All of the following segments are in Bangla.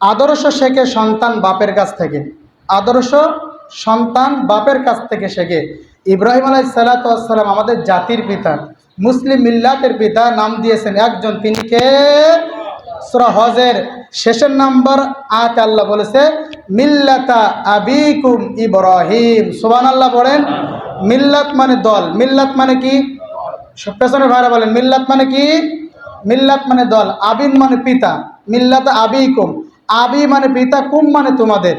আদর্শ শেখে সন্তান বাপের কাছ থেকে। আদর্শ সন্তান বাপের কাছ থেকে শেখে। ইব্রাহিম আলাই সালাতাম আমাদের জাতির পিতা। মুসলিম মিল্লাতের পিতা নাম দিয়েছেন একজন। তিনি কে? হজের শেষের নাম্বার আট আল্লাহ বলেছে, মিল্লাতা আবিকুম ইব্রাহিম। সুবান আল্লাহ বলেন, মিল্লাত মানে দল। মিল্লাত মানে কি? পেছনের ভাইরা বলেন, মিল্লাত মানে কি? মিল্লাত মানে দল। আবিন মানে পিতা। মিল্লাত আবিকুম। আবি মানে পিতা, কুম মানে তোমাদের।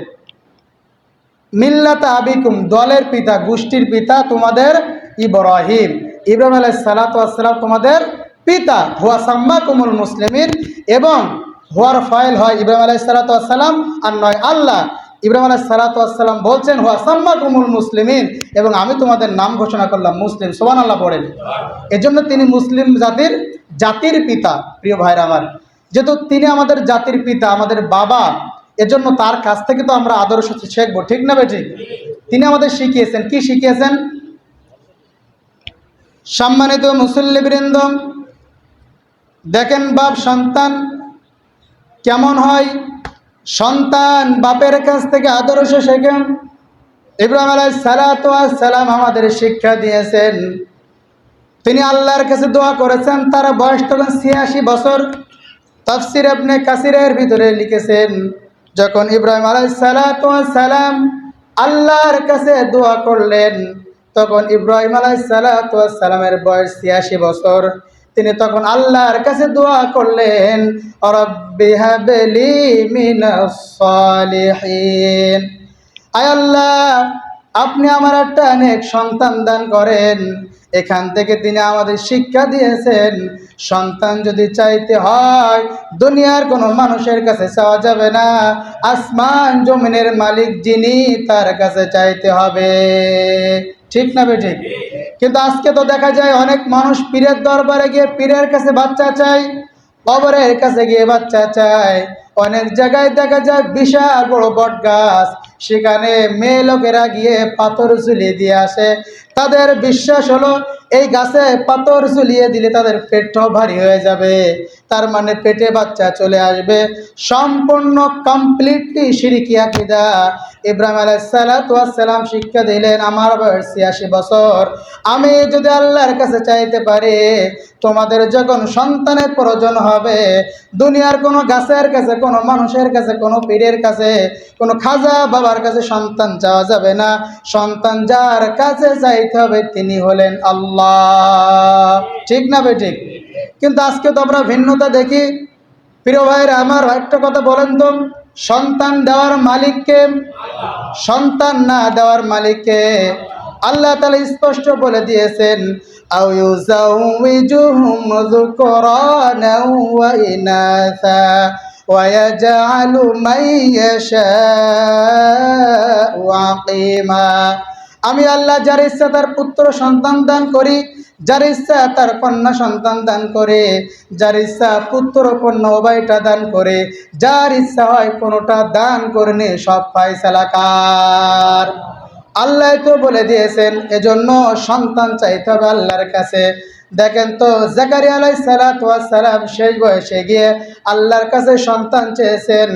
মিল্লাত আবিকুম, দলের পিতা, গোষ্ঠীর পিতা তোমাদের ইব্রাহিম। ইব্রাহিম আলাই সালাতাম তোমাদের পিতা। হুয়া সাম্মা কুমুল মুসলিমিন এবং হুয়ার ফাইল হয় ইব্রাহিম আলাই সালাতাম আর নয় আল্লাহ। ইব্রাহিম আলাই সালাতাম বলছেন, হুয়া সাম্মা কুমুল মুসলিমিন এবং আমি তোমাদের নাম ঘোষণা করলাম, মুসলিম। সোবান আল্লাহ পড়েন। এজন্য তিনি মুসলিম জাতির জাতির পিতা, প্রিয় ভাইরা আমার। যেহেতু তিনি আমাদের জাতির পিতা, আমাদের বাবা, এজন্য তার কাছ থেকে তো আমরা আদর্শ শিখব, ঠিক না বেঠিক? তিনি আমাদের শিখিয়েছেন। কি শিখিয়েছেন? সম্মানিত মুসল্লিবৃন্দ, দেখেন বাপ সন্তান কেমন হয়? সন্তান বাপের কাছ থেকে আদর্শ শেখেন। ইব্রাহিম আলাই সালাত সালাম আমাদের শিক্ষা দিয়েছেন। তিনি আল্লাহর কাছে দোয়া করেছেন। তার বয়স তখন ছিয়াশি বছর। তাফসির আপনি কাসিরের ভিতরে লিখেছেন, যখন ইব্রাহিম আলাই সালাম আল্লাহর কাছে দোয়া করলেন, তখন ইব্রাহিম আলাই সালামের বয়স ছিয়াশি বছর। তিনি তখন আল্লাহর কাছে দোয়া করলেন আল্লাহ, আপনি আমার একটা অনেক সন্তান দান করেন। এখান থেকে তিনি আমাদের শিক্ষা দিয়েছেন সন্তান যদি চাইতে হয়, দুনিয়ার কোনো মানুষের কাছে চাওয়া যাবে না। আসমান জমিনের মালিক যিনি, তার কাছে চাইতে হবে। ঠিক না বে ঠিক? কিন্তু আজকে তো দেখা যায় অনেক মানুষ পীরের দরবারে গিয়ে পীরের কাছে বাচ্চা চায়, কবরের কাছে গিয়ে বাচ্চা চায়। অনেক জায়গায় দেখা যায় বিশাল বড় বট গাছ সেখানে মেয়ে লোকেরা গিয়ে পাথর ঝুলিয়ে দিয়ে আসে। তাদের বিশ্বাস হলো এই গাছে পাথর ঝুলিয়ে দিলে তাদের পেটটাও ভারী হয়ে যাবে। তার মানে পেটে বাচ্চা চলে আসবে। সম্পূর্ণ কমপ্লিটলি সিরিকি আকিদা। ইব্রাহিম আলাইসালাম শিক্ষা দিলেন, আমার বয়স ছিয়াশি বছর। আমি যদি আল্লাহর কাছে চাইতে পারি, তোমাদের যখন সন্তানের প্রয়োজন হবে, দুনিয়ার কোনো গাছের কাছে, কোনো মানুষের কাছে, কোনো পীরের কাছে, কোনো খাজা বাবার কাছে সন্তান চাওয়া যাবে না। সন্তান যার কাছে চাইতে হবে, তিনি হলেন আল্লাহ। ঠিক না বে ঠিক? কিন্তু আজকে তো আমরা ভিন্নতা দেখি। প্রিয় ভাইয়ের আমার একটা কথা বলেন তো। সন্তান দেওয়ার মালিককে, সন্তান না দেওয়ার মালিককে আল্লাহ তালা স্পষ্ট বলে দিয়েছেন আমি আল্লাহ যার ইচ্ছা তার পুত্র সন্তান দান করি যার ইচ্ছা তার কন্যা সন্তান দান করে, যার ইচ্ছা পুত্র কন্যা উভয়টা দান করে, যার ইচ্ছা হয় কোনোটা দান করে নে সব ফাইসালাকার আল্লাহ তো বলে দিয়েছেন, এজন্য সন্তান চাইতে হবে আল্লাহর কাছে। দেখেন তো জাকারি আলাই সালাম শেষ বয়সে গিয়ে আল্লাহর কাছে সন্তান চেয়েছেন।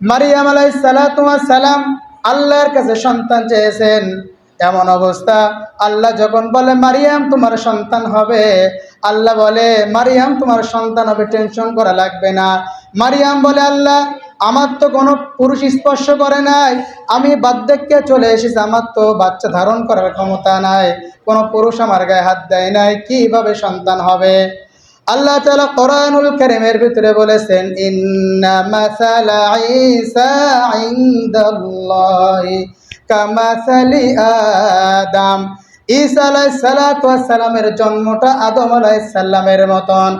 মারিয়াম আলাই সালাম আল্লাহর কাছে সন্তান চেয়েছেন। এমন অবস্থা। আল্লাহ যখন বলে, মারিয়াম, তোমার সন্তান হবে। আল্লাহ বলে, মারিয়াম, তোমার সন্তান হবে, টেনশন করা লাগবে না। মারিয়াম বলে, আল্লাহ, আমার তো কোনো পুরুষ স্পর্শ করে নাই। আমি বার্ধক্যে চলে এসেছি, আমার তো বাচ্চা ধারণ করার ক্ষমতা নাই। কোনো পুরুষ আমার গায়ে হাত দেয় নাই, কীভাবে সন্তান হবে? আল্লাহ তালা কোরআনুল করিমের ভিতরে বলেছেন ইন্না মাসালা ঈসা ইনদাল্লাহি। কামাসালি আদাম। ঈসা আলাইহিস সালাতু সালামের জন্মটা আদম আলাই সাল্লামের মতন।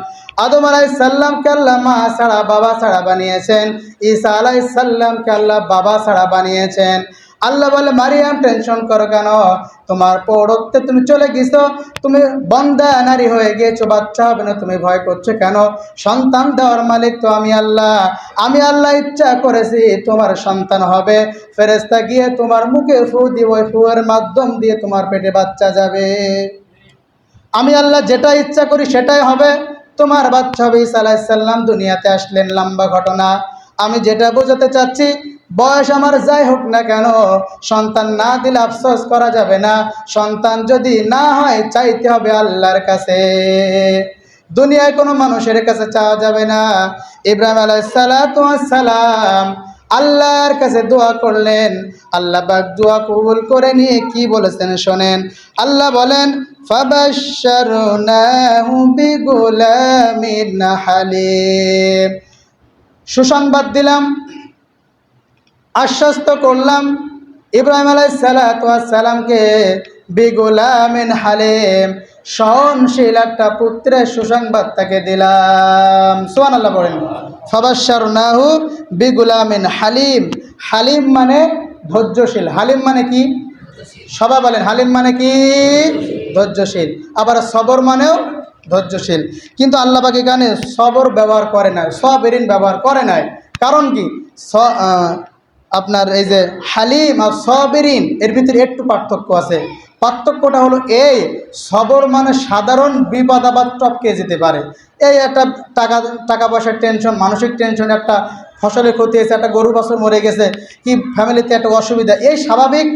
আদম আলাই সাল্লামকে আল্লাহ মা ছাড়া বাবা ছাড়া বানিয়েছেন। ঈসা আলাই সাল্লামকে আল্লাহ বাবা ছাড়া বানিয়েছেন। আল্লাহ বলে, মারিয়াম, টেনশন করো কেন? তোমার পৌরত্বে তুমি চলে গেছো। তুমি বন্দা নারী হয়ে গিয়েছো বাচ্চা হবে না, তুমি ভয় করছ কেন? সন্তান দেওয়ার মালিক তো আমি আল্লাহ। আমি আল্লাহ ইচ্ছা করেছি, তোমার সন্তান হবে। ফেরেস্তা গিয়ে তোমার মুখে ফু দিব ফুয়ের মাধ্যম দিয়ে তোমার পেটে বাচ্চা যাবে। আমি আল্লাহ যেটা ইচ্ছা করি সেটাই হবে। তোমার বাচ্চা হবে, ঈসা আলাইসাল্লাম দুনিয়াতে আসলেন, লম্বা ঘটনা। আমি যেটা বোঝাতে চাচ্ছি বয়স আমার যাই হোক না কেন, সন্তান না দিলে আফসোস করা যাবে না। সন্তান যদি না হয়, চাইতে হবে আল্লাহর কাছে। দুনিয়ায় কোনো মানুষের কাছে চাওয়া যাবে না। ইব্রাহিম আলাইসালাম আল্লাহর কাছে দোয়া করলেন। আল্লাহ পাক দোয়া কবুল করে নিয়ে কি বলেছেন শোনেন। আল্লাহ বলেন সুসংবাদ দিলাম। আশ্বস্ত করলাম। ইব্রাহিম আলাই সালাতামকে বিগুলামিন হালিম, সহনশীল একটা পুত্রের সুসংবাদ তাকে দিলাম। সোহান আল্লাহ বলেন ফবাসার নাহু বিগুলামিন হালিম। হালিম মানে ধৈর্যশীল। হালিম মানে কি? সবাই বলেন, হালিম মানে কি? ধৈর্যশীল। আবার সবর মানেও ধৈর্যশীল। কিন্তু আল্লাহ পাক এখানে সবর ব্যবহার করে নাই সবেরিন ব্যবহার করে নাই। কারণ কি? আপনার এই যে হালিম আর সবেরিন, এর ভিতরে একটু পার্থক্য আছে। পার্থক্যটা হলো এই, সবর মানে সাধারণ বিপদ আবাদ টপকে যেতে পারে। এই একটা টাকা টাকা পয়সার টেনশন মানসিক টেনশন একটা ফসলের ক্ষতি হয়েছে, একটা গরু বছর মরে গেছে, কি ফ্যামিলিতে একটা অসুবিধা। এই স্বাভাবিক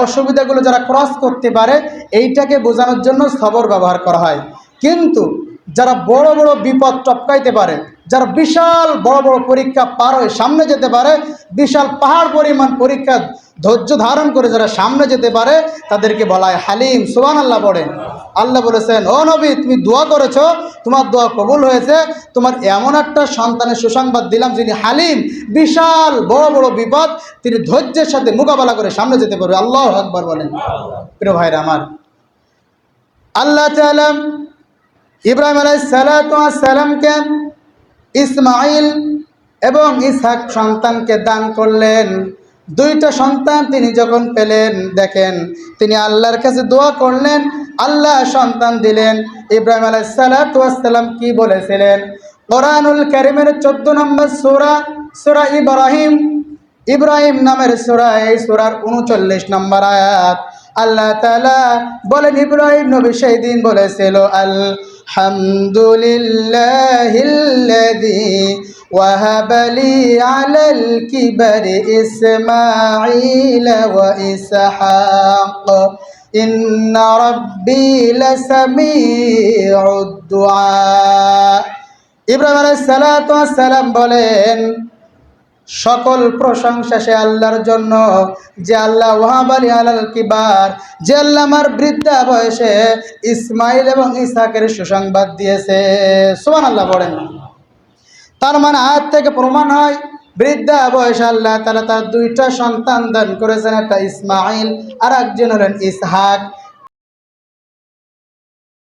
অসুবিধাগুলো যারা ক্রস করতে পারে, এইটাকে বোঝানোর জন্য সবর ব্যবহার করা হয়। কিন্তু যারা বড় বড় বিপদ টপকাইতে পারে যারা বিশাল বড় বড় পরীক্ষা পার হয়ে সামনে যেতে পারে, বিশাল পাহাড় পরিমাণ পরীক্ষা ধৈর্য ধারণ করে যারা সামনে যেতে পারে, তাদেরকে বলা হয় হালিম। সুবান আল্লাহ পড়েন। আল্লাহ বলেছেন, ও নবী, তুমি দোয়া করেছ, তোমার দোয়া কবুল হয়েছে। তোমার এমন একটা সন্তানের সুসংবাদ দিলাম যিনি হালিম। বিশাল বড় বড় বিপদ, তিনি ধৈর্যের সাথে মোকাবেলা করে সামনে যেতে পারবে। আল্লাহ আকবর বলেন। প্রিয় ভাইরা আমার, আল্লাহ ইব্রাহিম আলাই সালামকে ইসমাইল এবং ইসহাক সন্তানকে দান করলেন। দুইটা সন্তান তিনি যখন পেলেন, দেখেন, তিনি আল্লাহর কাছে দোয়া করলেন, আল্লাহ সন্তান দিলেন। ইব্রাহিম আলাই সালাম কি বলেছিলেন? কোরআনুল করিমের চোদ্দ নম্বর সুরা সুরা ইব্রাহিম। ইব্রাহিম নামের সোরা, এই সোরার উনচল্লিশ নম্বর আয়াত। আল্লাহ তালা বলেন, ইব্রাহিম নবী সেই দিন বলেছিল আলহামদুলিল্লাহিল্লাযী وهب لي على الكبر إسماعيل وإسحاق إن ربي لسميع الدعاء ইব্রাহিম আলাইহিস সালাতু ওয়াস সালাম বলেন সকল প্রশংসা সে আল্লাহর জন্য। যে আল্লাহ ওয়াহাব আলী আলাল কিবার, যে আল্লাহ আমার বৃদ্ধা বয়সে ইসমাইল এবং ইসাকের সুসংবাদ দিয়েছে। সুমান আল্লাহ বলেন তার মানে আয়াত থেকে প্রমাণ হয়, বৃদ্ধা বয়সে আল্লাহ তারা তার দুইটা সন্তান দান করেছেন, একটা ইসমাইল আর একজন হলেন ইসহাক।